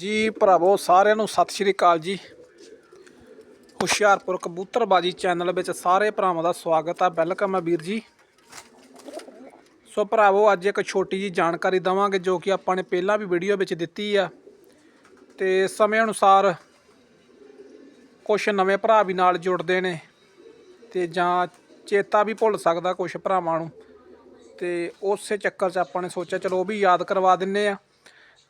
ਜੀ ਭਰਾਵੋ, ਸਾਰਿਆਂ ਨੂੰ ਸਤਿ ਸ਼੍ਰੀ ਅਕਾਲ ਜੀ। ਹੁਸ਼ਿਆਰਪੁਰ ਕਬੂਤਰਬਾਜੀ ਚੈਨਲ ਵਿੱਚ ਸਾਰੇ ਭਰਾਵਾਂ ਦਾ ਸਵਾਗਤ ਆ। ਵੈਲਕਮ ਹੈ ਵੀਰ ਜੀ। ਸੋ ਭਰਾਵੋ, ਅੱਜ ਇੱਕ ਛੋਟੀ ਜੀ ਜਾਣਕਾਰੀ ਦਵਾਂਗੇ ਜੋ ਕਿ ਆਪਾਂ ਨੇ ਪਹਿਲਾਂ ਵੀ ਵੀਡੀਓ ਵਿੱਚ ਦਿੱਤੀ ਆ। ਤੇ ਸਮੇਂ ਅਨੁਸਾਰ ਕੁਝ ਨਵੇਂ ਭਰਾ ਵੀ ਨਾਲ ਜੁੜਦੇ ਨੇ ਤੇ ਜਾਂ ਚੇਤਾ ਵੀ ਭੁੱਲ ਸਕਦਾ ਕੁਝ ਭਰਾਵਾਂ ਨੂੰ। ਤੇ ਉਸੇ ਚੱਕਰ 'ਚ ਆਪਾਂ ਨੇ ਸੋਚਿਆ, ਚਲੋ ਉਹ ਵੀ ਯਾਦ ਕਰਵਾ ਦਿੰਨੇ ਆ।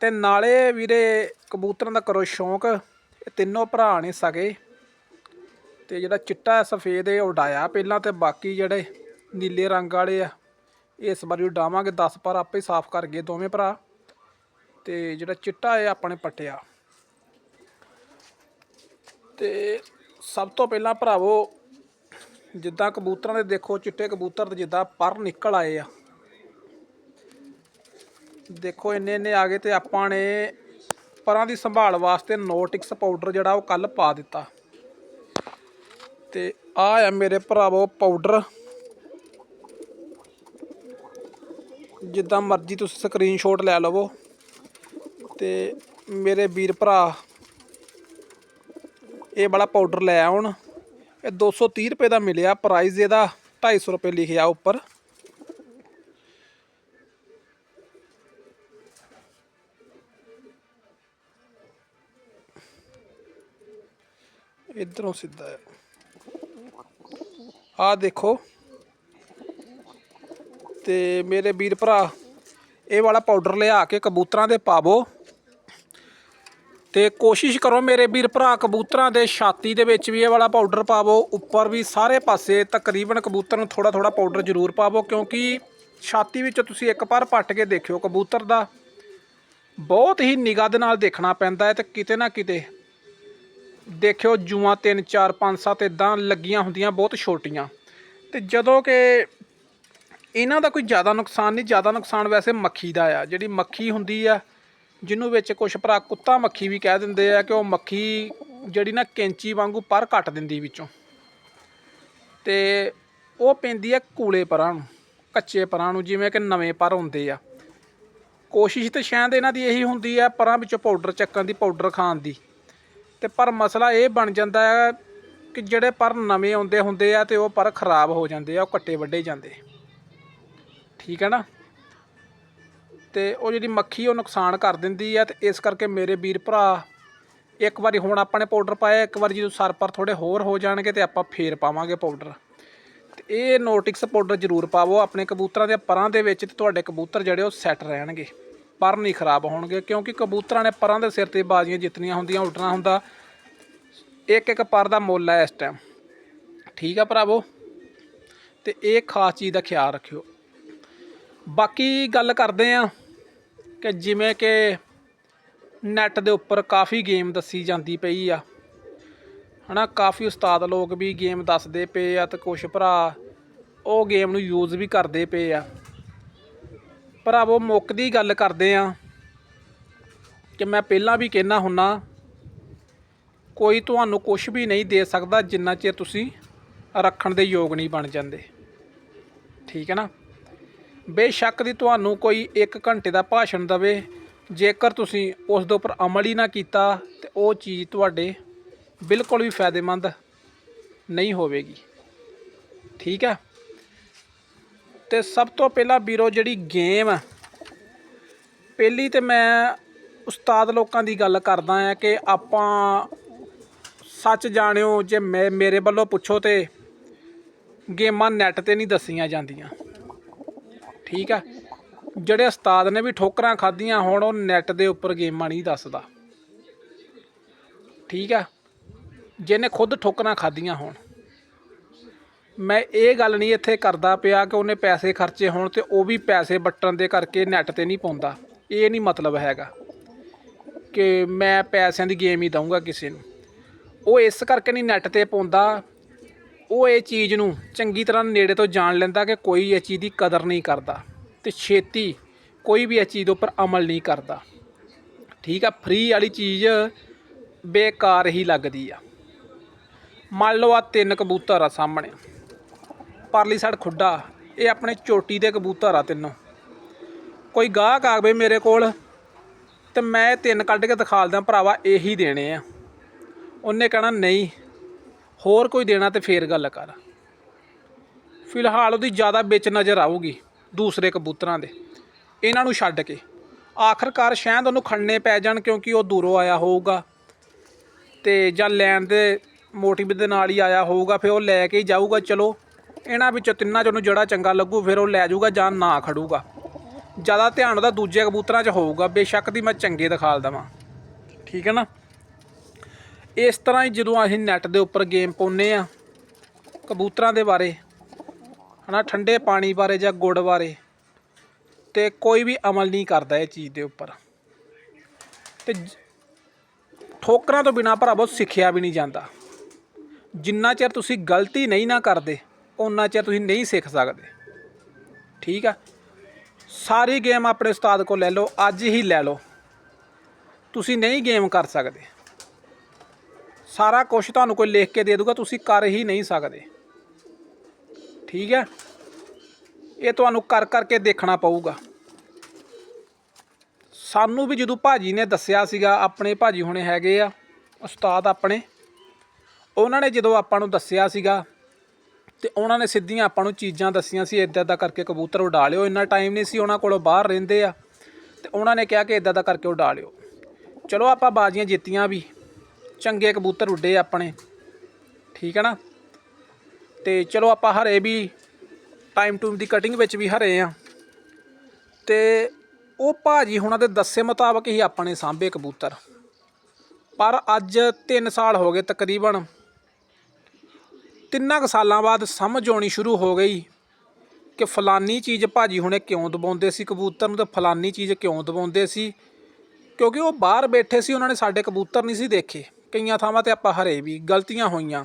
ਤੇ ਨਾਲੇ ਵੀਰੇ ਕਬੂਤਰਾਂ ਦਾ ਕਰੋ ਸ਼ੌਂਕ, ਇਹ ਤਿੰਨੋਂ ਭਰਾ ਨੇ ਸਕੇ ਤੇ ਜਿਹੜਾ ਚਿੱਟਾ ਸਫੇਦ ਇਹ ਉਡਾਇਆ ਪਹਿਲਾਂ ਤੇ ਬਾਕੀ ਜਿਹੜੇ ਨੀਲੇ ਰੰਗ ਵਾਲੇ ਆ, ਇਸ ਵਾਰੀ ਉਡਾਵਾਂਗੇ। 10 ਪਰ ਆਪੇ ਹੀ ਸਾਫ਼ ਕਰ ਗਏ ਦੋਵੇਂ ਭਰਾ। ਤੇ ਜਿਹੜਾ ਚਿੱਟਾ ਇਹ ਆਪਣੇ ਪੱਟਿਆ। ਤੇ ਸਭ ਤੋਂ ਪਹਿਲਾਂ ਭਰਾਵੋ, ਜਿੱਦਾਂ ਕਬੂਤਰਾਂ ਦੇ ਦੇਖੋ, ਚਿੱਟੇ ਕਬੂਤਰ ਤੇ ਜਿੱਦਾਂ ਪਰ ਨਿਕਲ ਆਏ ਆ। ਦੇਖੋ, ਇੰਨੇ ਇੰਨੇ ਆ ਗਏ ਤੇ ਆਪਾਂ ਨੇ ਪਰਾਂ ਦੀ ਸੰਭਾਲ ਵਾਸਤੇ ਨੋਟਿਕਸ ਪਾਊਡਰ ਜਿਹੜਾ ਉਹ ਕੱਲ ਪਾ ਦਿੱਤਾ। ਤੇ ਆ ਆ ਮੇਰੇ ਭਰਾਵੋ ਪਾਊਡਰ ਜਿੱਦਾਂ ਮਰਜ਼ੀ ਤੁਸੀਂ ਸਕਰੀਨਸ਼ਾਟ ਲੈ ਲਵੋ। ਤੇ ਮੇਰੇ ਵੀਰ ਭਰਾ ਇਹ ਵਾਲਾ ਪਾਊਡਰ ਲੈ ਆਉਣ। ਇਹ 230 ਰੁਪਏ ਦਾ ਮਿਲਿਆ। ਪ੍ਰਾਈਸ ਇਹਦਾ 250 ਰੁਪਏ ਲਿਖਿਆ ਉੱਪਰ। ਇਧਰੋਂ ਸਿੱਧਾ ਹੈ। ਆ ਦੇਖੋ। ਤੇ ਮੇਰੇ ਵੀਰ ਭਰਾ, ਇਹ ਵਾਲਾ ਪਾਊਡਰ ਲਿਆ ਕੇ ਕਬੂਤਰਾਂ ਦੇ ਪਾਵੋ। ਤੇ ਕੋਸ਼ਿਸ਼ ਕਰੋ ਮੇਰੇ ਵੀਰ ਭਰਾ, ਕਬੂਤਰਾਂ ਦੇ ਛਾਤੀ ਦੇ ਵਿੱਚ ਵੀ ਇਹ ਵਾਲਾ ਪਾਊਡਰ ਪਾਵੋ। ਉੱਪਰ ਵੀ ਸਾਰੇ ਪਾਸੇ ਤਕਰੀਬਨ ਕਬੂਤਰ ਨੂੰ ਥੋੜਾ ਥੋੜਾ ਪਾਊਡਰ ਜ਼ਰੂਰ ਪਾਵੋ, ਕਿਉਂਕਿ ਛਾਤੀ ਵਿੱਚ ਤੁਸੀਂ ਇੱਕ ਵਾਰ ਪੱਟ ਕੇ ਦੇਖਿਓ ਕਬੂਤਰ ਦਾ। ਬਹੁਤ ਹੀ ਨਿਗਾਹ ਦੇ ਨਾਲ ਦੇਖਣਾ ਪੈਂਦਾ ਹੈ ਤੇ ਕਿਤੇ ਨਾ ਕਿਤੇ ਦੇਖਿਓ ਜੂਆਂ 3 4 5 7 ਇਦਾਂ ਲੱਗੀਆਂ ਹੁੰਦੀਆਂ, ਬਹੁਤ ਛੋਟੀਆਂ। ਤੇ ਜਦੋਂ ਕਿ ਇਹਨਾਂ ਦਾ ਕੋਈ ਜ਼ਿਆਦਾ ਨੁਕਸਾਨ ਨਹੀਂ, ਜ਼ਿਆਦਾ ਨੁਕਸਾਨ ਵੈਸੇ ਮੱਖੀ ਦਾ ਆ। ਜਿਹੜੀ ਮੱਖੀ ਹੁੰਦੀ ਆ, ਜਿਹਨੂੰ ਵਿੱਚ ਕੁਝ ਭਰਾ ਕੁੱਤਾ ਮੱਖੀ ਵੀ ਕਹਿ ਦਿੰਦੇ ਆ ਕਿ ਉਹ ਮੱਖੀ ਜਿਹੜੀ ਨਾ ਕੈਂਚੀ ਵਾਂਗੂ ਪਰ ਕੱਟ ਦਿੰਦੀ ਵਿੱਚੋਂ। ਤੇ ਉਹ ਪੈਂਦੀ ਆ ਕੂਲੇ ਪਰਾਂ ਨੂੰ, ਕੱਚੇ ਪਰਾਂ ਨੂੰ, ਜਿਵੇਂ ਕਿ ਨਵੇਂ ਪਰ ਹੁੰਦੇ ਆ। ਕੋਸ਼ਿਸ਼ ਤੇ ਸ਼ਾਇਦ ਇਹਨਾਂ ਦੀ ਇਹੀ ਹੁੰਦੀ ਆ, ਪਰਾਂ ਵਿੱਚੋਂ ਪਾਊਡਰ ਚੱਕਣ ਦੀ ਪਾਊਡਰ ਖਾਣ ਦੀ। ਤੇ ਪਰ ਮਸਲਾ ਇਹ ਬਣ ਜਾਂਦਾ ਹੈ ਕਿ ਜਿਹੜੇ ਪਰ ਨਵੇਂ ਆਉਂਦੇ ਹੁੰਦੇ ਆ ਤੇ ਉਹ ਪਰ ਖਰਾਬ ਹੋ ਜਾਂਦੇ ਆ, ਉਹ ਕੱਟੇ ਵੱਡੇ ਜਾਂਦੇ। ਠੀਕ ਹੈ ਨਾ? ਤੇ ਉਹ ਜਿਹੜੀ ਮੱਖੀ ਉਹ ਨੁਕਸਾਨ ਕਰ ਦਿੰਦੀ ਆ ਤੇ ਇਸ ਕਰਕੇ ਮੇਰੇ ਵੀਰ ਭਰਾ ਇੱਕ ਵਾਰੀ ਹੁਣ ਆਪਾਂ ਨੇ ਪਾਊਡਰ ਪਾਇਆ, ਇੱਕ ਵਾਰੀ ਜਦੋਂ ਸਰ ਪਰ ਥੋੜੇ ਹੋਰ ਹੋ ਜਾਣਗੇ ਤੇ ਆਪਾਂ ਫੇਰ ਪਾਵਾਂਗੇ ਪਾਊਡਰ। ਤੇ ਇਹ ਨੋਟਿਕਸ ਪਾਊਡਰ ਜ਼ਰੂਰ ਪਾਵੋ, ਆਪਣੇ ਕਬੂਤਰਾਂ ਦੇ ਪਰਾਂ ਦੇ ਵਿੱਚ ਤੇ ਤੁਹਾਡੇ ਕਬੂਤਰ ਜਿਹੜੇ ਉਹ ਸੈੱਟ ਰਹਿਣਗੇ। ਪਰ ਨਹੀਂ ਖਰਾਬ ਹੋਣਗੇ, ਕਿਉਂਕਿ ਕਬੂਤਰਾਂ ਨੇ ਪਰਾਂ ਦੇ ਸਿਰ ਤੇ ਬਾਜ਼ੀਆਂ ਜਿੱਤਣੀਆਂ ਹੁੰਦੀਆਂ ਉੱਡਣਾ ਹੁੰਦਾ। ਇੱਕ ਇੱਕ ਪਰ ਦਾ ਮੁੱਲ ਹੈ ਇਸ ਟਾਈਮ ਠੀਕ ਆ ਭਰਾਵੋ? ਤੇ ਇਹ ਖਾਸ ਚੀਜ਼ ਦਾ ਖਿਆਲ ਰੱਖਿਓ। ਬਾਕੀ ਗੱਲ ਕਰਦੇ ਆ ਕਿ ਜਿਵੇਂ ਕਿ ਨੈਟ ਦੇ ਉੱਪਰ ਕਾਫੀ ਗੇਮ ਦੱਸੀ ਜਾਂਦੀ ਪਈ ਆ। ਹਨਾ, ਕਾਫੀ ਉਸਤਾਦ ਲੋਕ ਵੀ ਗੇਮ ਦੱਸਦੇ ਪਏ ਆ ਤੇ ਕੁਝ ਭਰਾ ਉਹ ਗੇਮ ਨੂੰ ਯੂਜ਼ ਵੀ ਕਰਦੇ ਪਏ ਆ। ਭਰਾਵੋ ਮੁੱਕ ਦੀ ਗੱਲ ਕਰਦੇ ਆ ਕਿ ਮੈਂ ਪਹਿਲਾਂ ਵੀ ਕਹਿਣਾ ਹੁੰਨਾ, ਕੋਈ ਤੁਹਾਨੂੰ ਕੁਝ ਵੀ ਨਹੀਂ ਦੇ ਸਕਦਾ ਜਿੰਨਾ ਚਿਰ ਤੁਸੀਂ ਰੱਖਣ ਦੇ ਯੋਗ ਨਹੀਂ ਬਣ ਜਾਂਦੇ। ਠੀਕ ਹੈ ਨਾ? ਬੇਸ਼ੱਕ ਦੀ ਤੁਹਾਨੂੰ ਕੋਈ 1 ਘੰਟੇ ਦਾ ਭਾਸ਼ਣ ਦਵੇ, ਜੇਕਰ ਤੁਸੀਂ ਉਸ ਦੇ ਉੱਪਰ ਅਮਲ ਹੀ ਨਾ ਕੀਤਾ ਤੇ ਉਹ ਚੀਜ਼ ਤੁਹਾਡੇ ਬਿਲਕੁਲ ਵੀ ਫਾਇਦੇਮੰਦ ਨਹੀਂ ਹੋਵੇਗੀ। ਠੀਕ ਹੈ? ਤੇ ਸਭ ਤੋਂ ਪਹਿਲਾਂ ਵੀਰੋ ਜਿਹੜੀ ਗੇਮ ਆ, ਪਹਿਲੀ ਤੇ ਮੈਂ ਉਸਤਾਦ ਲੋਕਾਂ ਦੀ ਗੱਲ ਕਰਦਾ ਆ ਕਿ ਆਪਾਂ ਸੱਚ ਜਾਣਿਓ, ਜੇ ਮੈਂ, ਮੇਰੇ ਵੱਲੋਂ ਪੁੱਛੋ ਤੇ ਗੇਮਾਂ ਨੈਟ ਤੇ ਨਹੀਂ ਦੱਸੀਆਂ ਜਾਂਦੀਆਂ। ਠੀਕ ਆ? ਜਿਹੜੇ ਉਸਤਾਦ ਨੇ ਵੀ ਠੋਕਰਾਂ ਖਾਧੀਆਂ, ਹੁਣ ਉਹ ਨੈਟ ਦੇ ਉੱਪਰ ਗੇਮਾਂ ਨਹੀਂ ਦੱਸਦਾ। ਠੀਕ ਆ? ਜਿਹਨੇ ਖੁਦ ਠੋਕਰਾਂ ਖਾਧੀਆਂ ਹੋਣ। ਮੈਂ ਇਹ ਗੱਲ ਨਹੀਂ ਇੱਥੇ ਕਰਦਾ ਪਿਆ ਕਿ ਉਹਨੇ ਪੈਸੇ ਖਰਚੇ ਹੋਣ ਤੇ ਉਹ ਵੀ ਪੈਸੇ ਵੱਟਣ ਦੇ ਕਰਕੇ ਨੈੱਟ ਤੇ ਨਹੀਂ ਪਾਉਂਦਾ। ਇਹ ਨਹੀਂ ਮਤਲਬ ਹੈਗਾ ਕਿ ਮੈਂ ਪੈਸਿਆਂ ਦੀ ਗੇਮ ਹੀ ਦਊਂਗਾ ਕਿਸੇ ਨੂੰ। ਉਹ ਇਸ ਕਰਕੇ ਨਹੀਂ ਨੈੱਟ ਤੇ ਪਾਉਂਦਾ। ਉਹ ਇਹ ਚੀਜ਼ ਨੂੰ ਚੰਗੀ ਤਰ੍ਹਾਂ ਨੇੜੇ ਤੋਂ ਜਾਣ ਲੈਂਦਾ ਕਿ ਕੋਈ ਇਹ ਚੀਜ਼ ਦੀ ਕਦਰ ਨਹੀਂ ਕਰਦਾ ਤੇ ਛੇਤੀ ਕੋਈ ਵੀ ਇਹ ਚੀਜ਼ ਦੇ ਉੱਪਰ ਅਮਲ ਨਹੀਂ ਕਰਦਾ। ਠੀਕ ਆ ਫ੍ਰੀ ਵਾਲੀ ਚੀਜ਼ ਬੇਕਾਰ ਹੀ ਲੱਗਦੀ ਆ। ਮੰਨ ਲਓ ਆ ਤਿੰਨ ਕਬੂਤਰ ਆ ਸਾਹਮਣੇ। ਪਰਲੀ ਸਾਈਡ ਖੁੱਡਾ, ਇਹ ਆਪਣੇ ਚੋਟੀ ਦੇ ਕਬੂਤਰ ਆ ਤਿੰਨੋਂ। ਕੋਈ ਗਾਹਕ ਆਵੇ ਮੇਰੇ ਕੋਲ, ਤੇ ਮੈਂ ਤਿੰਨ ਕੱਢ ਕੇ ਦਿਖਾ ਦਿਆਂ, ਭਰਾਵਾ ਇਹੀ ਦੇਣੇ ਆ। ਉਹਨੇ ਕਹਿਣਾ, ਨਹੀਂ, ਹੋਰ ਕੋਈ ਦੇਣਾ ਤੇ ਫੇਰ ਗੱਲ ਕਰ। ਫਿਲਹਾਲ ਉਹਦੀ ਜ਼ਿਆਦਾ ਵਿੱਚ ਨਜ਼ਰ ਆਊਗੀ ਦੂਸਰੇ ਕਬੂਤਰਾਂ ਦੇ। ਇਹਨਾਂ ਨੂੰ ਛੱਡ ਕੇ। ਆਖਰਕਾਰ ਸ਼ਾਇਦ ਉਹਨੂੰ ਖੜਨੇ ਪੈ ਜਾਣ ਕਿਉਂਕਿ ਉਹ ਦੂਰੋਂ ਆਇਆ ਹੋਊਗਾ ਤੇ ਜਾਂ ਲੈਣ ਦੇ ਮੋਟਿਵ ਦੇ ਨਾਲ ਹੀ ਆਇਆ ਹੋਊਗਾ, ਫਿਰ ਉਹ ਲੈ ਕੇ ਹੀ ਜਾਊਗਾ, ਚਲੋ। ਇਹਨਾਂ ਵਿੱਚੋਂ ਤਿੰਨਾਂ 'ਚ ਉਹਨੂੰ ਜਿਹੜਾ ਚੰਗਾ ਲੱਗੂ, ਫਿਰ ਉਹ ਲੈ ਜਾਊਗਾ ਜਾਂ ਨਾ ਖੜੂਗਾ। ਜ਼ਿਆਦਾ ਧਿਆਨ ਉਹਦਾ ਦੂਜੇ ਕਬੂਤਰਾਂ 'ਚ ਹੋਊਗਾ। ਬੇਸ਼ੱਕ ਦੀ ਮੈਂ ਚੰਗੇ ਦਿਖਾਲ ਦਵਾਂ। ਠੀਕ ਹੈ ਨਾ? ਇਸ ਤਰ੍ਹਾਂ ਹੀ ਜਦੋਂ ਅਸੀਂ ਨੈਟ ਦੇ ਉੱਪਰ ਗੇਮ ਪਾਉਂਦੇ ਆ ਕਬੂਤਰਾਂ ਦੇ ਬਾਰੇ, ਹਨਾ, ਠੰਡੇ ਪਾਣੀ ਬਾਰੇ ਜਾਂ ਗੁੜ ਬਾਰੇ, ਤੇ ਕੋਈ ਵੀ ਅਮਲ ਨਹੀਂ ਕਰਦਾ ਇਹ ਚੀਜ਼ ਦੇ ਉੱਪਰ। ਤੇ ਠੋਕਰਾਂ ਤੋਂ ਬਿਨਾ ਭਰਾਵੋ ਸਿੱਖਿਆ ਵੀ ਨਹੀਂ ਜਾਂਦਾ। ਜਿੰਨਾ ਚਿਰ ਤੁਸੀਂ ਗਲਤੀ ਨਹੀਂ ਨਾ ਕਰਦੇ ਉਹਨਾਂ ਚਿਰ ਤੁਸੀਂ ਨਹੀਂ ਸਿੱਖ ਸਕਦੇ। ਠੀਕ ਆ? ਸਾਰੀ ਗੇਮ ਆਪਣੇ ਉਸਤਾਦ ਕੋਲ ਲੈ ਲਓ, ਅੱਜ ਹੀ ਲੈ ਲਓ। ਤੁਸੀਂ ਨਹੀਂ ਗੇਮ ਕਰ ਸਕਦੇ। ਸਾਰਾ ਕੁਝ ਤੁਹਾਨੂੰ ਕੋਈ ਲਿਖ ਕੇ ਦੇ ਦੂਗਾ, ਤੁਸੀਂ ਕਰ ਹੀ ਨਹੀਂ ਸਕਦੇ। ਠੀਕ ਹੈ ਇਹ ਤੁਹਾਨੂੰ ਕਰ ਕਰਕੇ ਦੇਖਣਾ ਪਊਗਾ। ਸਾਨੂੰ ਵੀ ਜਦੋਂ ਭਾਜੀ ਨੇ ਦੱਸਿਆ ਸੀਗਾ, ਆਪਣੇ ਭਾਜੀ ਹੁਣੇ ਹੈਗੇ ਆ, ਉਸਤਾਦ ਆਪਣੇ, ਉਹਨਾਂ ਨੇ ਜਦੋਂ ਆਪਾਂ ਨੂੰ ਦੱਸਿਆ ਸੀਗਾ ਤੇ ਉਹਨਾਂ ਨੇ ਸਿੱਧੀਆਂ ਆਪਾਂ ਨੂੰ ਚੀਜ਼ਾਂ ਦੱਸੀਆਂ ਸੀ ਇਦਾਂ ਦਾ ਕਰਕੇ ਕਬੂਤਰ ਉਡਾ ਲਿਓ। ਇੰਨਾ ਟਾਈਮ ਨਹੀਂ ਸੀ ਉਹਨਾਂ ਕੋਲੋਂ ਬਾਹਰ ਰਹਿੰਦੇ ਆ। ਤੇ ਉਹਨਾਂ ਨੇ ਕਿਹਾ ਕਿ ਇਦਾਂ ਦਾ ਕਰਕੇ ਉਡਾ ਲਿਓ। ਚਲੋ ਆਪਾਂ ਬਾਜ਼ੀਆਂ ਜਿੱਤੀਆਂ ਵੀ। ਚੰਗੇ ਕਬੂਤਰ ਉੱਡੇ ਆਪਣੇ। ਠੀਕ ਹੈ ਨਾ? ਤੇ ਚਲੋ ਆਪਾਂ ਹਰੇ ਵੀ ਟਾਈਮ ਟੂਮ ਦੀ ਕਟਿੰਗ ਵਿੱਚ ਵੀ ਹਰੇ ਆ। ਤੇ ਉਹ ਭਾਜੀ ਹੁਣਾਂ ਦੇ ਦੱਸੇ ਮੁਤਾਬਕ ਹੀ ਆਪਣੇ ਸਾਂਭੇ ਕਬੂਤਰ। ਪਰ ਅੱਜ 3 ਸਾਲ ਹੋ ਗਏ ਤਕਰੀਬਨ ਤਿੰਨਾਂ ਕੁ ਸਾਲਾਂ ਬਾਅਦ ਸਮਝ ਆਉਣੀ ਸ਼ੁਰੂ ਹੋ ਗਈ ਕਿ ਫਲਾਨੀ ਚੀਜ਼ ਭਾਜੀ ਹੁਣੇ ਕਿਉਂ ਦਬਾਉਂਦੇ ਸੀ ਕਬੂਤਰ ਨੂੰ ਤੇ ਫਲਾਨੀ ਚੀਜ਼ ਕਿਉਂ ਦਬਾਉਂਦੇ ਸੀ? ਕਿਉਂਕਿ ਉਹ ਬਾਹਰ ਬੈਠੇ ਸੀ, ਉਹਨਾਂ ਨੇ ਸਾਡੇ ਕਬੂਤਰ ਨਹੀਂ ਸੀ ਦੇਖੇ। ਕਈਆਂ ਥਾਵਾਂ ਤੇ ਆਪਾਂ ਹਰੇ ਵੀ, ਗਲਤੀਆਂ ਹੋਈਆਂ।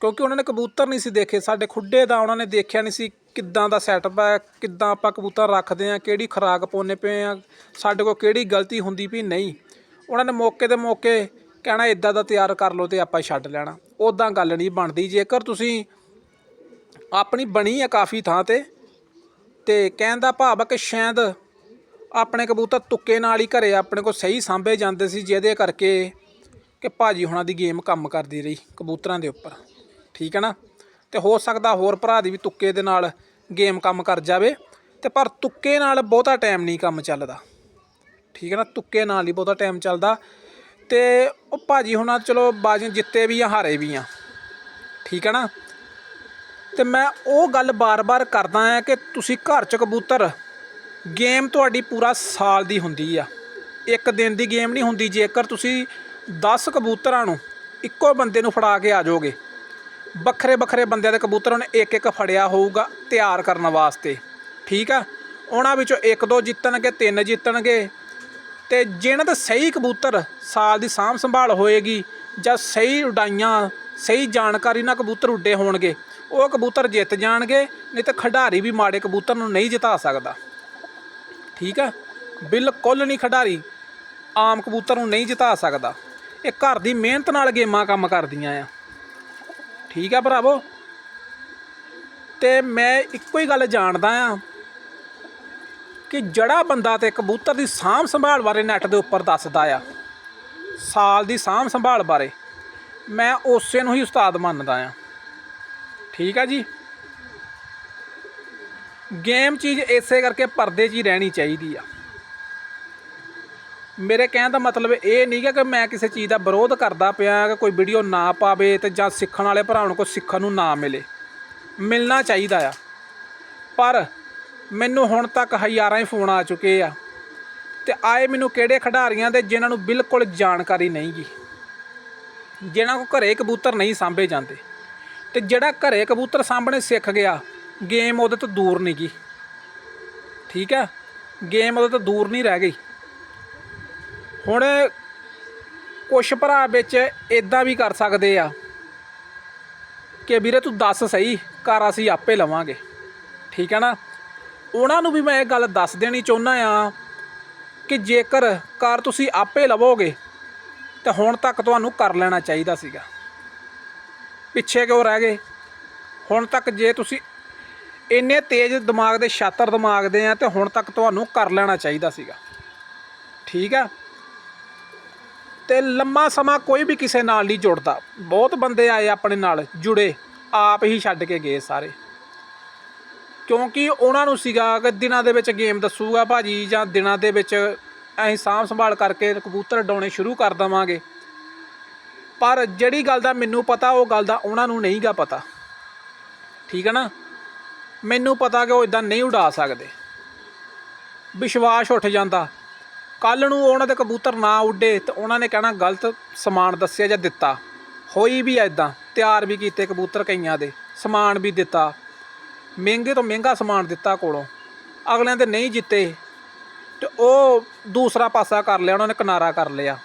ਕਿਉਂਕਿ ਉਹਨਾਂ ਨੇ ਕਬੂਤਰ ਨਹੀਂ ਸੀ ਦੇਖੇ, ਸਾਡੇ ਖੁੱਡੇ ਦਾ ਉਹਨਾਂ ਨੇ ਦੇਖਿਆ ਨਹੀਂ ਸੀ ਕਿੱਦਾਂ ਦਾ ਸੈਟਅਪ ਹੈ ਕਿੱਦਾਂ ਆਪਾਂ ਕਬੂਤਰ ਰੱਖਦੇ ਆ, ਕਿਹੜੀ ਖੁਰਾਕ ਪਾਉਨੇ ਪਏ ਆ, ਸਾਡੇ ਕੋਲ ਕਿਹੜੀ ਗਲਤੀ ਹੁੰਦੀ ਵੀ ਨਹੀਂ। ਉਹਨਾਂ ਨੇ ਮੌਕੇ ਦੇ ਮੌਕੇ ਕਹਿਣਾ ਇਦਾਂ ਦਾ ਤਿਆਰ ਕਰ ਲਓ ਤੇ ਆਪਾਂ ਛੱਡ ਲੈਣਾ। ਉਦਾਂ ਗੱਲ ਨਹੀਂ ਬਣਦੀ। ਜੇਕਰ ਤੁਸੀਂ ਆਪਣੀ ਬਣੀ ਹੈ ਕਾਫੀ ਥਾਂ ਤੇ ਤੇ ਕਹਿਣ ਦਾ ਭਾਵ ਆ ਕਿ ਸ਼ਾਇਦ ਆਪਣੇ ਕਬੂਤਰ ਤੁੱਕੇ ਨਾਲ ਹੀ ਘਰੇ ਆਪਣੇ ਕੋਲ ਸਹੀ ਸਾਂਭੇ ਜਾਂਦੇ ਸੀ, ਜਿਹਦੇ ਕਰਕੇ ਕਿ ਭਾਜੀ ਹੁਣਾਂ ਦੀ ਗੇਮ ਕੰਮ ਕਰਦੀ ਰਹੀ ਕਬੂਤਰਾਂ ਦੇ ਉੱਪਰ। ਠੀਕ ਹੈ ਨਾ? ਤੇ ਹੋ ਸਕਦਾ ਹੋਰ ਭਰਾ ਦੀ ਵੀ ਤੁੱਕੇ ਦੇ ਨਾਲ ਗੇਮ ਕੰਮ ਕਰ ਜਾਵੇ, ਤੇ ਪਰ ਤੁੱਕੇ ਨਾਲ ਬਹੁਤਾ ਟਾਈਮ ਨਹੀਂ ਕੰਮ ਚੱਲਦਾ। ਠੀਕ ਹੈ ਨਾ? ਤੁੱਕੇ ਨਾਲ ਹੀ ਬਹੁਤਾ ਟਾਈਮ ਚੱਲਦਾ। ਤੇ ਉਹ ਭਾਜੀ ਹੁਣਾਂ ਚਲੋ ਬਾਜ਼ੀਆਂ ਜਿੱਤੇ ਵੀ ਆ, ਹਾਰੇ ਵੀ ਆ। ਠੀਕ ਹੈ ਨਾ? ਤੇ ਮੈਂ ਉਹ ਗੱਲ ਬਾਰ-ਬਾਰ ਕਰਦਾ ਆ ਕਿ ਤੁਸੀਂ ਘਰ 'ਚ ਕਬੂਤਰ, ਗੇਮ ਤੁਹਾਡੀ ਪੂਰਾ ਸਾਲ ਦੀ ਹੁੰਦੀ ਆ। ਇੱਕ ਦਿਨ ਦੀ ਗੇਮ ਨਹੀਂ ਹੁੰਦੀ, ਜੇਕਰ ਤੁਸੀਂ 10 ਕਬੂਤਰਾਂ ਨੂੰ ਇੱਕੋ ਬੰਦੇ ਨੂੰ ਫੜਾ ਕੇ ਆ ਜਾਓਗੇ। ਵੱਖਰੇ ਵੱਖਰੇ ਬੰਦਿਆਂ ਦੇ ਕਬੂਤਰ ਉਹਨੇ ਇੱਕ ਇੱਕ ਫੜਿਆ ਹੋਊਗਾ ਤਿਆਰ ਕਰਨ ਵਾਸਤੇ। ਠੀਕ ਆ? ਉਹਨਾਂ ਵਿੱਚੋਂ ਇੱਕ ਦੋ ਜਿੱਤਣਗੇ, ਤਿੰਨ ਜਿੱਤਣਗੇ ਤੇ ਜਿਹਨਾਂ ਦੇ ਸਹੀ ਕਬੂਤਰ ਸਾਲ ਦੀ ਸਾਂਭ ਸੰਭਾਲ ਹੋਏਗੀ ਜਾਂ ਸਹੀ ਉਡਾਈਆਂ, ਸਹੀ ਜਾਣਕਾਰੀ ਨਾਲ ਕਬੂਤਰ ਉੱਡੇ ਹੋਣਗੇ, ਉਹ ਕਬੂਤਰ ਜਿੱਤ ਜਾਣਗੇ, ਨਹੀਂ ਤਾਂ ਖਿਡਾਰੀ ਵੀ ਮਾੜੇ ਕਬੂਤਰ ਨੂੰ ਨਹੀਂ ਜਿਤਾ ਸਕਦਾ। ਠੀਕ ਆ ਬਿਲਕੁਲ ਨਹੀਂ ਖਿਡਾਰੀ ਆਮ ਕਬੂਤਰ ਨੂੰ ਨਹੀਂ ਜਿਤਾ ਸਕਦਾ। ਇਹ ਘਰ ਦੀ ਮਿਹਨਤ ਨਾਲ ਗੇਮਾਂ ਕੰਮ ਕਰਦੀਆਂ ਆ। ਠੀਕ ਆ ਭਰਾਵੋ? ਤੇ ਮੈਂ ਇੱਕੋ ਹੀ ਗੱਲ ਜਾਣਦਾ ਆ ਕਿ ਜਿਹੜਾ ਬੰਦਾ ਤੇ ਕਬੂਤਰ ਦੀ ਸਾਂਭ ਸੰਭਾਲ ਬਾਰੇ ਨੈਟ ਦੇ ਉੱਪਰ ਦੱਸਦਾ ਆ। ਸਾਲ ਦੀ ਸਾਂਭ ਸੰਭਾਲ ਬਾਰੇ ਮੈਂ ਉਸੇ ਨੂੰ ਹੀ ਉਸਤਾਦ ਮੰਨਦਾ ਆ। ਠੀਕ ਆ ਜੀ? ਗੇਮ ਚੀਜ਼ ਇਸੇ ਕਰਕੇ ਪਰਦੇ 'ਚ ਹੀ ਰਹਿਣੀ ਚਾਹੀਦੀ ਆ। ਮੇਰੇ ਕਹਿਣ ਦਾ ਮਤਲਬ ਇਹ ਨਹੀਂ ਗਾ ਕਿ ਮੈਂ ਕਿਸੇ ਚੀਜ਼ ਦਾ ਵਿਰੋਧ ਕਰਦਾ ਪਿਆ, ਕਿ ਕੋਈ ਵੀਡੀਓ ਨਾ ਪਾਵੇ ਤੇ ਜਾਂ ਸਿੱਖਣ ਵਾਲੇ ਭਰਾਵਾਂ ਨੂੰ ਕੋਈ ਸਿੱਖਣ ਨੂੰ ਨਾ ਮਿਲੇ। ਮਿਲਣਾ ਚਾਹੀਦਾ ਆ। ਪਰ ਮੈਨੂੰ ਹੁਣ ਤੱਕ ਹਜ਼ਾਰਾਂ ਹੀ ਫੋਨ ਆ ਚੁੱਕੇ ਆ। ਤੇ ਆਏ ਮੈਨੂੰ ਕਿਹੜੇ ਖਿਡਾਰੀਆਂ ਦੇ ਜਿਨ੍ਹਾਂ ਨੂੰ ਬਿਲਕੁਲ ਜਾਣਕਾਰੀ ਨਹੀਂ ਗੀ। ਜਿਨ੍ਹਾਂ ਕੋ ਘਰੇ ਕਬੂਤਰ ਨਹੀਂ ਸਾਂਭੇ ਜਾਂਦੇ। ਤੇ ਜਿਹੜਾ ਘਰੇ ਕਬੂਤਰ ਸਾਂਭਣੇ ਸਿੱਖ ਗਿਆ, ਗੇਮ ਉਹਦੇ ਤੋਂ ਦੂਰ ਨਹੀਂ ਗਈ ਠੀਕ ਹੈ ਗੇਮ ਉਹਦੇ ਤੋਂ ਦੂਰ ਨਹੀਂ ਰਹਿ ਗਈ। ਹੁਣ ਕੁਛ ਭਰਾ ਵਿੱਚ ਇਦਾਂ ਵੀ ਕਰ ਸਕਦੇ ਆ ਕਿ ਵੀਰੇ ਤੂੰ ਦੱਸ ਸਹੀ ਕਰ ਅਸੀਂ ਆਪੇ ਲਵਾਂਗੇ। ਠੀਕ ਹੈ ਨਾ? ਉਹਨਾਂ ਨੂੰ ਵੀ ਮੈਂ ਇਹ ਗੱਲ ਦੱਸ ਦੇਣੀ ਚਾਹੁੰਦਾ ਆ ਕਿ ਜੇਕਰ ਕਾਰ ਤੁਸੀਂ ਆਪੇ ਲਵੋਗੇ, ਤਾਂ ਹੁਣ ਤੱਕ ਤੁਹਾਨੂੰ ਕਰ ਲੈਣਾ ਚਾਹੀਦਾ ਸੀਗਾ। ਪਿੱਛੇ ਕਿਉਂ ਰਹਿ ਗਏ? ਹੁਣ ਤੱਕ ਜੇ ਤੁਸੀਂ ਇੰਨੇ ਤੇਜ਼ ਦਿਮਾਗ ਦੇ, ਛਾਤਰ ਦਿਮਾਗ ਦੇ ਆ, ਤੇ ਹੁਣ ਤੱਕ ਤੁਹਾਨੂੰ ਕਰ ਲੈਣਾ ਚਾਹੀਦਾ ਸੀਗਾ। ਠੀਕ ਆ? ਤੇ ਲੰਮਾ ਸਮਾਂ ਕੋਈ ਵੀ ਕਿਸੇ ਨਾਲ ਨਹੀਂ ਜੁੜਦਾ। ਬਹੁਤ ਬੰਦੇ ਆਏ ਆਪਣੇ ਨਾਲ, ਜੁੜੇ, ਆਪ ਹੀ ਛੱਡ ਕੇ ਗਏ ਸਾਰੇ। ਕਿਉਂਕਿ ਉਹਨਾਂ ਨੂੰ ਸੀਗਾ ਕਿ ਦਿਨਾਂ ਦੇ ਵਿੱਚ ਗੇਮ ਦੱਸੂਗਾ ਭਾਜੀ ਜਾਂ ਦਿਨਾਂ ਦੇ ਵਿੱਚ ਅਸੀਂ ਸਾਂਭ ਸੰਭਾਲ ਕਰਕੇ ਕਬੂਤਰ ਡਾਉਣੇ ਸ਼ੁਰੂ ਕਰ ਦਵਾਂਗੇ। ਪਰ ਜਿਹੜੀ ਗੱਲ ਦਾ ਮੈਨੂੰ ਪਤਾ, ਉਹ ਗੱਲ ਦਾ ਉਹਨਾਂ ਨੂੰ ਨਹੀਂਗਾ ਪਤਾ। ਠੀਕ ਹੈ ਨਾ? ਮੈਨੂੰ ਪਤਾ ਕਿ ਉਹ ਇਦਾਂ ਨਹੀਂ ਉਡਾ ਸਕਦੇ। ਵਿਸ਼ਵਾਸ ਉੱਠ ਜਾਂਦਾ। ਕੱਲ ਨੂੰ ਉਹਨਾਂ ਦੇ ਕਬੂਤਰ ਨਾ ਉੱਡੇ ਤੇ ਉਹਨਾਂ ਨੇ ਕਹਿਣਾ ਗਲਤ ਸਮਾਨ ਦੱਸਿਆ ਜਾਂ ਦਿੱਤਾ। ਹੋਈ ਵੀ ਐਦਾਂ ਤਿਆਰ ਵੀ ਕੀਤੇ ਕਬੂਤਰ ਕਈਆਂ ਦੇ। ਸਮਾਨ ਵੀ ਦਿੱਤਾ। ਮਹਿੰਗੇ ਤੋਂ ਮਹਿੰਗਾ ਸਮਾਨ ਦਿੱਤਾ ਕੋਲੋਂ। ਅਗਲਿਆਂ ਦੇ ਨਹੀਂ ਜਿੱਤੇ। ਤੇ ਉਹ ਦੂਸਰਾ ਪਾਸਾ ਕਰ ਲਿਆ, ਉਹਨਾਂ ਨੇ ਕਿਨਾਰਾ ਕਰ ਲਿਆ।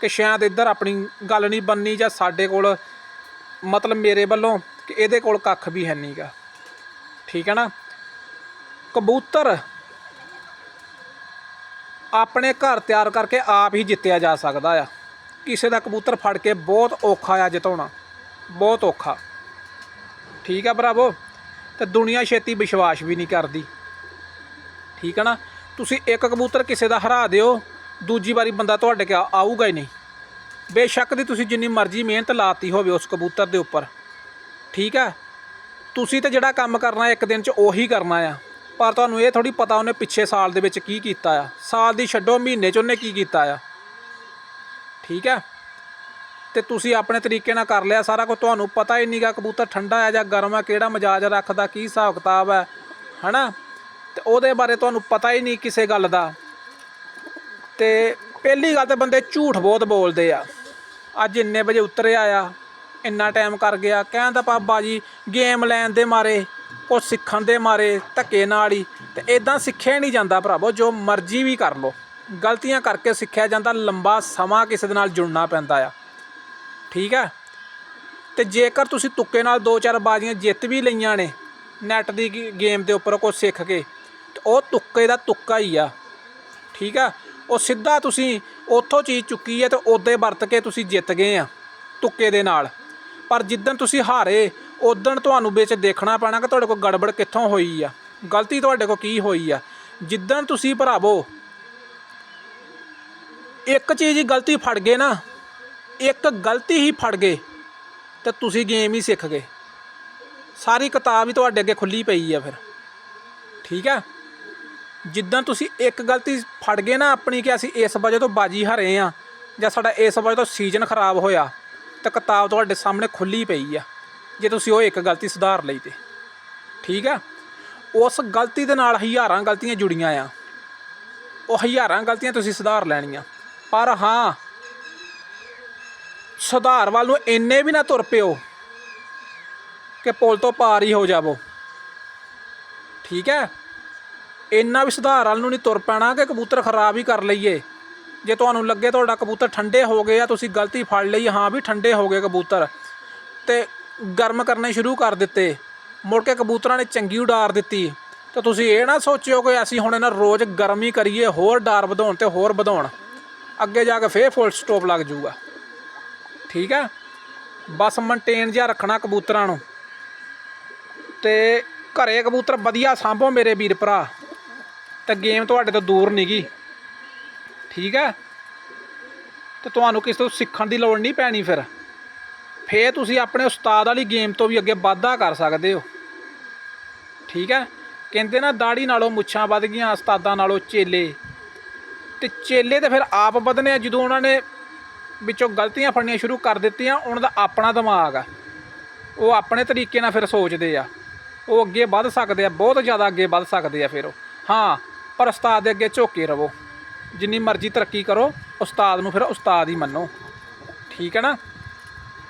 ਕਿ ਸ਼ਾਇਦ ਇੱਧਰ ਆਪਣੀ ਗੱਲ ਨਹੀਂ ਬੰਨੀ ਜਾਂ ਸਾਡੇ ਕੋਲ ਮਤਲਬ ਮੇਰੇ ਵੱਲੋਂ ਕਿ ਇਹਦੇ ਕੋਲ ਕੱਖ ਵੀ ਹੈ ਨਹੀਂਗਾ ਠੀਕ ਹੈ ਨਾ? ਕਬੂਤਰ ਆਪਣੇ ਘਰ ਤਿਆਰ ਕਰਕੇ ਆਪ ਹੀ ਜਿੱਤਿਆ ਜਾ ਸਕਦਾ ਆ। ਕਿਸੇ ਦਾ ਕਬੂਤਰ ਫੜ ਕੇ ਬਹੁਤ ਔਖਾ ਆ ਜਿਤਾਉਣਾ। ਬਹੁਤ ਔਖਾ। ਠੀਕ ਆ ਭਰਾਵੋ? ਤੇ ਦੁਨੀਆ ਛੇਤੀ ਵਿਸ਼ਵਾਸ ਵੀ ਨਹੀਂ ਕਰਦੀ। ਠੀਕ ਹੈ ਨਾ? ਤੁਸੀਂ ਇੱਕ ਕਬੂਤਰ ਕਿਸੇ ਦਾ ਹਰਾ ਦਿਓ, ਦੂਜੀ ਵਾਰੀ ਬੰਦਾ ਤੁਹਾਡੇ ਕੋਲ ਆਊਗਾ ਹੀ ਨਹੀਂ। ਬੇਸ਼ੱਕ ਦੀ ਤੁਸੀਂ ਜਿੰਨੀ ਮਰਜ਼ੀ ਮਿਹਨਤ ਲਾਤੀ ਹੋਵੇ ਉਸ ਕਬੂਤਰ ਦੇ ਉੱਪਰ। ਠੀਕ ਹੈ ਤੁਸੀਂ ਤਾਂ ਜਿਹੜਾ ਕੰਮ ਕਰਨਾ ਇੱਕ ਦਿਨ 'ਚ ਉਹੀ ਕਰਨਾ ਆ। ਪਰ ਤੁਹਾਨੂੰ ਇਹ ਥੋੜੀ ਪਤਾ ਉਹਨੇ ਪਿੱਛੇ ਸਾਲ ਦੇ ਵਿੱਚ ਕੀ ਕੀਤਾ ਆ। ਸਾਲ ਦੀ ਛੱਡੋ, ਮਹੀਨੇ 'ਚ ਉਹਨੇ ਕੀ ਕੀਤਾ ਆ। ਠੀਕ ਹੈ ਤੇ ਤੁਸੀਂ ਆਪਣੇ ਤਰੀਕੇ ਨਾਲ ਕਰ ਲਿਆ, ਸਾਰਾ ਕੁਝ ਤੁਹਾਨੂੰ ਪਤਾ ਹੀ ਨਹੀਂਗਾ ਕਬੂਤਰ ਠੰਡਾ ਹੈ ਜਾਂ ਗਰਮ ਹੈ, ਕਿਹੜਾ ਮਜਾਜ ਰੱਖਦਾ, ਕੀ ਹਿਸਾਬ ਕਿਤਾਬ ਹੈ, ਹਨਾ? ਤੇ ਉਹਦੇ ਬਾਰੇ ਤੁਹਾਨੂੰ ਪਤਾ ਹੀ ਨਹੀਂ ਕਿਸੇ ਗੱਲ ਦਾ। ਤੇ ਪਹਿਲੀ ਗੱਲ ਤੇ ਬੰਦੇ ਝੂਠ ਬਹੁਤ ਬੋਲਦੇ ਆ। ਅੱਜ ਇੰਨੇ ਵਜੇ ਉਤਰਿਆ ਆ, ਇੰਨਾ ਟਾਈਮ ਕਰ ਗਿਆ ਕਹਿੰਦਾ ਪਾਪਾ ਜੀ ਗੇਮ ਲੈਣ ਦੇ ਮਾਰੇ, ਕੁਛ ਸਿੱਖਣ ਦੇ ਮਾਰੇ, ਧੱਕੇ ਨਾਲ ਹੀ, ਤੇ ਇਦਾਂ ਸਿੱਖਿਆ ਨਹੀਂ ਜਾਂਦਾ ਭਰਾਵੋ, ਜੋ ਮਰਜ਼ੀ ਵੀ ਕਰ ਲੋ ਗਲਤੀਆਂ ਕਰਕੇ ਸਿੱਖਿਆ ਜਾਂਦਾ, ਲੰਬਾ ਸਮਾਂ ਕਿਸੇ ਦੇ ਨਾਲ ਜੁੜਨਾ ਪੈਂਦਾ ਆ। ਠੀਕ ਹੈ ਤੇ ਜੇਕਰ ਤੁਸੀਂ ਤੁੱਕੇ ਨਾਲ ਦੋ ਚਾਰ ਬਾਜ਼ੀਆਂ ਜਿੱਤ ਵੀ ਲਈਆਂ ਨੇ ਨੈਟ ਦੀ ਗੇਮ ਦੇ ਉੱਪਰ ਕੁਝ ਸਿੱਖ ਕੇ, ਤੇ ਉਹ ਤੁੱਕੇ ਦਾ ਤੁੱਕਾ ਹੀ ਆ। ਠੀਕ ਆ? ਉਹ ਸਿੱਧਾ ਤੁਸੀਂ ਉੱਥੋਂ ਚੀਜ਼ ਚੁੱਕੀ ਹੈ ਤੇ ਉਹਦੇ ਵਰਤ ਕੇ ਤੁਸੀਂ ਜਿੱਤ ਗਏ ਆ, ਤੁੱਕੇ ਦੇ ਨਾਲ। ਪਰ ਜਿੱਦਣ ਤੁਸੀਂ ਹਾਰੇ ਉਦੋਂ ਤੁਹਾਨੂੰ ਵਿੱਚ ਦੇਖਣਾ ਪੈਣਾ ਕਿ ਤੁਹਾਡੇ ਕੋਲ ਗੜਬੜ ਕਿੱਥੋਂ ਹੋਈ ਆ? ਗਲਤੀ ਤੁਹਾਡੇ ਕੋਲ ਕੀ ਹੋਈ ਆ? ਜਿੱਦਣ ਤੁਸੀਂ ਭਰਾਵੋ, ਇੱਕ ਚੀਜ਼ ਗਲਤੀ ਫੜ ਗਏ ਨਾ ਇੱਕ ਗਲਤੀ ਹੀ ਫੜ ਗਏ ਤੇ ਤੁਸੀਂ ਗੇਮ ਹੀ ਸਿੱਖ ਗਏ। ਸਾਰੀ ਕਿਤਾਬ ਹੀ ਤੁਹਾਡੇ ਅੱਗੇ ਖੁੱਲੀ ਪਈ ਆ ਫਿਰ। ਠੀਕ ਆ? ਜਿੱਦਾਂ ਤੁਸੀਂ ਇੱਕ ਗਲਤੀ ਫੜ ਗਏ ਨਾ ਆਪਣੀ ਕਿ ਅਸੀਂ ਇਸ ਵਜ੍ਹਾ ਤੋਂ ਬਾਜੀ ਹਾਰੇ ਆ ਜਾਂ ਸਾਡਾ ਇਸ ਵਜ੍ਹਾ ਤੋਂ ਸੀਜ਼ਨ ਖਰਾਬ ਹੋਇਆ, ਤਾਂ ਕਿਤਾਬ ਤੁਹਾਡੇ ਸਾਹਮਣੇ ਖੁੱਲੀ ਪਈ ਆ, ਜੇ ਤੁਸੀਂ ਉਹ ਇੱਕ ਗਲਤੀ ਸੁਧਾਰ ਲਈ ਤੇ। ਠੀਕ ਆ? ਉਸ ਗਲਤੀ ਦੇ ਨਾਲ ਹਜ਼ਾਰਾਂ ਗਲਤੀਆਂ ਜੁੜੀਆਂ ਆ। ਉਹ ਹਜ਼ਾਰਾਂ ਗਲਤੀਆਂ ਤੁਸੀਂ ਸੁਧਾਰ ਲੈਣੀਆਂ। ਪਰ ਹਾਂ ਸੁਧਾਰ ਵੱਲ ਨੂੰ ਇੰਨੇ ਵੀ ਨਾ ਤੁਰ ਪਿਓ ਕਿ ਪੁਲ ਤੋਂ ਪਾਰ ਹੀ ਹੋ ਜਾਵੋ। ਠੀਕ ਹੈ? ਇੰਨਾ ਵੀ ਸੁਧਾਰ ਵੱਲ ਨੂੰ ਨਹੀਂ ਤੁਰ ਪੈਣਾ ਕਿ ਕਬੂਤਰ ਖਰਾਬ ਹੀ ਕਰ ਲਈਏ। ਜੇ ਤੁਹਾਨੂੰ ਲੱਗੇ ਤੁਹਾਡਾ ਕਬੂਤਰ ਠੰਡੇ ਹੋ ਗਏ ਆ, ਤੁਸੀਂ ਗਲਤੀ ਫੜ ਲਈ, ਹਾਂ ਵੀ ਠੰਡੇ ਹੋ ਗਏ ਕਬੂਤਰ। ਤੇ ਗਰਮ ਕਰਨੇ ਸ਼ੁਰੂ ਕਰ ਦਿੱਤੇ। ਮੁੜ ਕੇ ਕਬੂਤਰਾਂ ਨੇ ਚੰਗੀ ਉਡਾਰ ਦਿੱਤੀ। ਤਾਂ ਤੁਸੀਂ ਇਹ ਨਾ ਸੋਚਿਓ ਕਿ ਅਸੀਂ ਹੁਣ ਇਹਨਾਂ ਰੋਜ਼ ਗਰਮੀ ਕਰੀਏ, ਹੋਰ ਡਾਰ ਵਧਾਉਣ ਤੇ ਹੋਰ ਵਧਾਉਣ। ਅੱਗੇ ਜਾ ਕੇ ਫੇਰ ਫੁੱਲ ਸਟਾਪ ਲੱਗ ਜਾਊਗਾ। ਠੀਕ ਹੈ ਬਸ ਮੇਨਟੇਨ ਜਿਹਾ ਰੱਖਣਾ ਕਬੂਤਰਾਂ ਨੂੰ। ਤੇ ਘਰੇ ਕਬੂਤਰ ਵਧੀਆ ਸਾਂਭੋ ਮੇਰੇ ਵੀਰ ਭਰਾ। ਤੇ ਗੇਮ ਤੁਹਾਡੇ ਤੋਂ ਦੂਰ ਨਹੀਂ ਗਈ ਠੀਕ ਹੈ ਤੇ ਤੁਹਾਨੂੰ ਕਿਸੇ ਤੋਂ ਸਿੱਖਣ ਦੀ ਲੋੜ ਨਹੀਂ ਪੈਣੀ ਫਿਰ। ਫੇਰ ਤੁਸੀਂ ਆਪਣੇ ਉਸਤਾਦ ਵਾਲੀ ਗੇਮ ਤੋਂ ਵੀ ਅੱਗੇ ਵਾਧਾ ਕਰ ਸਕਦੇ ਹੋ। ਠੀਕ ਹੈ ਕਹਿੰਦੇ ਨਾ ਦਾੜੀ ਨਾਲੋਂ ਮੁੱਛਾਂ ਵੱਧ ਗਈਆਂ, ਉਸਤਾਦਾਂ ਨਾਲੋਂ ਚੇਲੇ। ਤੇ ਚੇਲੇ ਤੇ ਫਿਰ ਆਪ ਵਧਨੇ ਆ ਜਦੋਂ ਉਹਨਾਂ ਨੇ ਵਿੱਚੋਂ ਗਲਤੀਆਂ ਫੜਨੀਆਂ ਸ਼ੁਰੂ ਕਰ ਦਿੱਤੀਆਂ, ਉਹਨਾਂ ਦਾ ਆਪਣਾ ਦਿਮਾਗ ਆ। ਉਹ ਆਪਣੇ ਤਰੀਕੇ ਨਾਲ ਫਿਰ ਸੋਚਦੇ ਆ। ਉਹ ਅੱਗੇ ਵੱਧ ਸਕਦੇ ਆ, ਬਹੁਤ ਜ਼ਿਆਦਾ ਅੱਗੇ ਵੱਧ ਸਕਦੇ ਆ ਫਿਰ ਉਹ। ਹਾਂ, ਪਰ ਉਸਤਾਦ ਦੇ ਅੱਗੇ ਝੋਕੇ ਰਵੋ ਜਿੰਨੀ ਮਰਜ਼ੀ ਤਰੱਕੀ ਕਰੋ, ਉਸਤਾਦ ਨੂੰ ਫਿਰ ਉਸਤਾਦ ਹੀ ਮੰਨੋ। ਠੀਕ ਹੈ ਨਾ?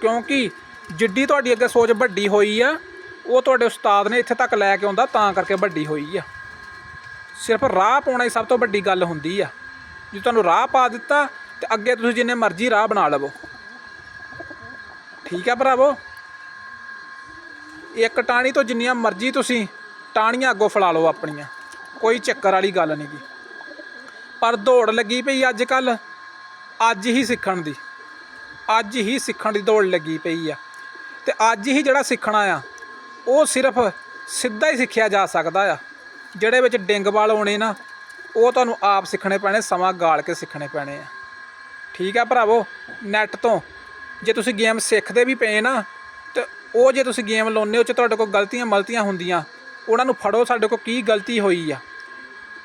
ਕਿਉਂਕਿ ਜਿੱਡੀ ਤੁਹਾਡੀ ਅੱਗੇ ਸੋਚ ਵੱਡੀ ਹੋਈ ਆ, ਉਹ ਤੁਹਾਡੇ ਉਸਤਾਦ ਨੇ ਇੱਥੇ ਤੱਕ ਲੈ ਕੇ ਆਉਂਦਾ, ਤਾਂ ਕਰਕੇ ਵੱਡੀ ਹੋਈ ਆ। ਸਿਰਫ ਰਾਹ ਪਾਉਣਾ ਹੀ ਸਭ ਤੋਂ ਵੱਡੀ ਗੱਲ ਹੁੰਦੀ ਆ। ਜੇ ਤੁਹਾਨੂੰ ਰਾਹ ਪਾ ਦਿੱਤਾ ਤੇ ਅੱਗੇ ਤੁਸੀਂ ਜਿੰਨੇ ਮਰਜ਼ੀ ਰਾਹ ਬਣਾ ਲਵੋ। ਠੀਕ ਆ ਭਰਾਵੋ? ਇੱਕ ਟਾਣੀ ਤੋਂ ਜਿੰਨੀਆਂ ਮਰਜ਼ੀ ਤੁਸੀਂ ਟਾਣੀਆਂ ਅੱਗੋਂ ਫਲਾ ਲਓ ਆਪਣੀਆਂ। ਕੋਈ ਚੱਕਰ ਵਾਲੀ ਗੱਲ ਨਹੀਂ ਗੀ ਪਰ ਦੌੜ ਲੱਗੀ ਪਈ ਅੱਜ ਕੱਲ ਅੱਜ ਹੀ ਸਿੱਖਣ ਦੀ। ਅੱਜ ਹੀ ਸਿੱਖਣ ਦੀ ਦੌੜ ਲੱਗੀ ਪਈ ਆ। ਤੇ ਅੱਜ ਹੀ ਜਿਹੜਾ ਸਿੱਖਣਾ ਆ, ਉਹ ਸਿਰਫ ਸਿੱਧਾ ਹੀ ਸਿੱਖਿਆ ਜਾ ਸਕਦਾ ਆ। ਜਿਹੜੇ ਵਿੱਚ ਡਿੰਗ ਵਾਲ ਹੋਣੇ ਨਾ, ਉਹ ਤੁਹਾਨੂੰ ਆਪ ਸਿੱਖਣੇ ਪੈਣੇ, ਸਮਾਂ ਗਾਲ ਕੇ ਸਿੱਖਣੇ ਪੈਣੇ ਆ। ਠੀਕ ਆ ਭਰਾਵੋ ਨੈਟ ਤੋਂ। ਜੇ ਤੁਸੀਂ ਗੇਮ ਸਿੱਖਦੇ ਵੀ ਪਏ ਨਾ, ਤੇ ਉਹ ਜੇ ਤੁਸੀਂ ਗੇਮ ਲਾਉਂਦੇ ਹੋ ਚ ਤੁਹਾਡੇ ਕੋਲ ਗਲਤੀਆਂ ਮਲਤੀਆਂ ਹੁੰਦੀਆਂ। ਉਹਨਾਂ ਨੂੰ ਫੜੋ, ਸਾਡੇ ਕੋਲ ਕੀ ਗਲਤੀ ਹੋਈ ਆ।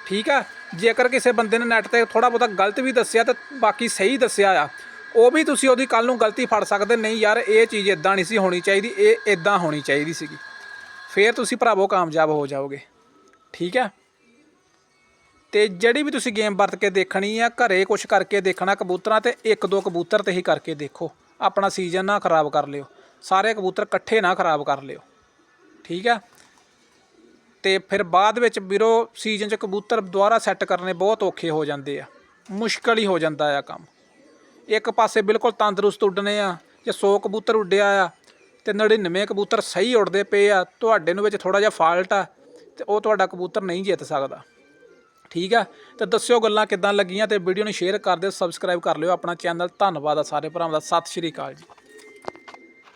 ਠੀਕ ਆ? ਜੇਕਰ ਕਿਸੇ ਬੰਦੇ ਨੇ ਨੈਟ ਤੇ ਥੋੜਾ ਬਹੁਤਾ ਗਲਤ ਵੀ ਦੱਸਿਆ ਤਾਂ ਬਾਕੀ ਸਹੀ ਦੱਸਿਆ ਆ, ਉਹ ਵੀ ਤੁਸੀਂ ਉਹਦੀ ਕੱਲ ਨੂੰ ਗਲਤੀ ਫੜ ਸਕਦੇ। ਨਹੀਂ ਯਾਰ, ਇਹ ਚੀਜ਼ ਇਦਾਂ ਨਹੀਂ ਸੀ ਹੋਣੀ ਚਾਹੀਦੀ, ਇਹ ਇਦਾਂ ਹੋਣੀ ਚਾਹੀਦੀ ਸੀਗੀ। ਫੇਰ ਤੁਸੀਂ ਭਰਾਵੋ ਕਾਮਯਾਬ ਹੋ ਜਾਓਗੇ। ਠੀਕ ਹੈ ਤੇ ਜਿਹੜੀ ਵੀ ਤੁਸੀਂ ਗੇਮ ਵਰਤ ਕੇ ਦੇਖਣੀ ਆ, ਘਰੇ ਕੁਝ ਕਰਕੇ ਦੇਖਣਾ ਕਬੂਤਰਾਂ ਤੇ, ਇੱਕ ਦੋ ਕਬੂਤਰ ਤੇ ਹੀ ਕਰਕੇ ਦੇਖੋ। ਆਪਣਾ ਸੀਜ਼ਨ ਨਾ ਖਰਾਬ ਕਰ ਲਿਓ। ਸਾਰੇ ਕਬੂਤਰ ਇਕੱਠੇ ਨਾ ਖਰਾਬ ਕਰ ਲਿਓ। ਠੀਕ ਆ? ਤੇ ਫਿਰ ਬਾਅਦ ਵਿੱਚ ਵੀਰੋ ਸੀਜ਼ਨ 'ਚ ਕਬੂਤਰ ਦੁਬਾਰਾ ਸੈੱਟ ਕਰਨੇ ਬਹੁਤ ਔਖੇ ਹੋ ਜਾਂਦੇ ਆ। ਮੁਸ਼ਕਲ ਹੀ ਹੋ ਜਾਂਦਾ ਆ ਕੰਮ। ਇੱਕ ਪਾਸੇ ਬਿਲਕੁਲ ਤੰਦਰੁਸਤ ਉੱਡਣੇ ਆ, ਜੇ 100 ਕਬੂਤਰ ਉੱਡਿਆ ਆ, ਤੇ 99 ਕਬੂਤਰ ਸਹੀ ਉੱਡਦੇ ਪਏ ਆ, ਤੁਹਾਡੇ ਨੂੰ ਵਿੱਚ ਥੋੜਾ ਜਿਹਾ ਫਾਲਟ ਆ, ਤੇ ਉਹ ਤੁਹਾਡਾ ਕਬੂਤਰ ਨਹੀਂ ਜਿੱਤ ਸਕਦਾ। ਠੀਕ ਆ ਤੇ ਦੱਸਿਓ ਗੱਲਾਂ ਕਿੱਦਾਂ ਲੱਗੀਆਂ ਤੇ ਵੀਡੀਓ ਨੂੰ ਸ਼ੇਅਰ ਕਰ ਦਿਓ ਸਬਸਕ੍ਰਾਈਬ ਕਰ ਲਿਓ ਆਪਣਾ ਚੈਨਲ ਧੰਨਵਾਦ ਆ ਸਾਰੇ ਭਰਾਵਾਂ ਦਾ। ਸਤਿ ਸ਼੍ਰੀ ਅਕਾਲ ਜੀ।